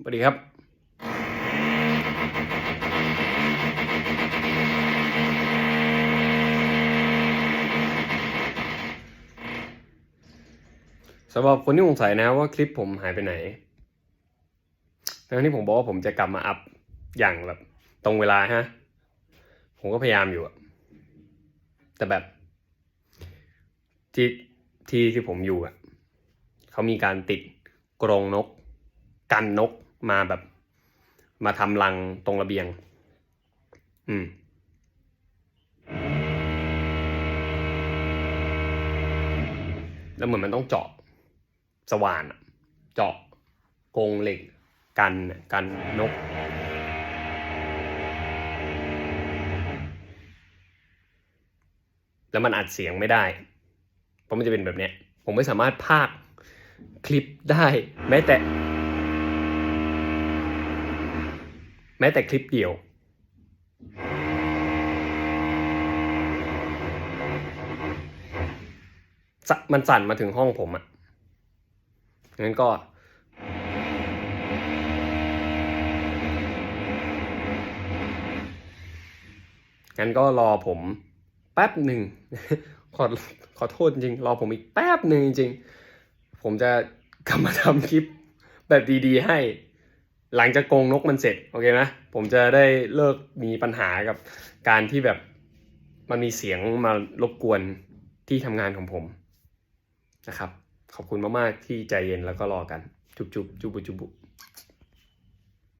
สวัสดีครับสำหรับคนที่สงสัยนะว่าคลิปผมหายไปไหนทั้งที่ผมบอกว่าผมจะกลับมาอัพอย่างแบบตรงเวลาฮะ ผมก็พยายามอยู่อะแต่แบบ ที่ที่ที่ผมอยู่อะเขามีการติดกรงนก กันนก มาแบบ มาทำรังตรงระเบียง อืมแล้วเหมือนมันต้องเจาะสว่านเจาะกรงเหล็กกันกันนก แล้วมันอัดเสียงไม่ได้ เพราะมันจะเป็นแบบเนี้ย ผมไม่สามารถพากคลิปได้แม้แต่ แม้แต่คลิปเดียว มันสั่นมาถึงห้องผมอะงั้นก็ งั้นก็รอผมแป๊บหนึ่ง ขอขอโทษจริง รอผมอีกแป๊บหนึ่งจริง ผมจะกลับมาทำคลิปแบบดีๆให้ หลังจากกงนกมันเสร็จโอเคไหมผมจะได้เลิกมีปัญหากับการที่แบบมันมีเสียงมารบกวนที่ทำงานของผมนะครับ ขอบคุณมาก ๆ ที่ใจเย็นแล้วก็รอกัน จุบจุบจุบุจุบุ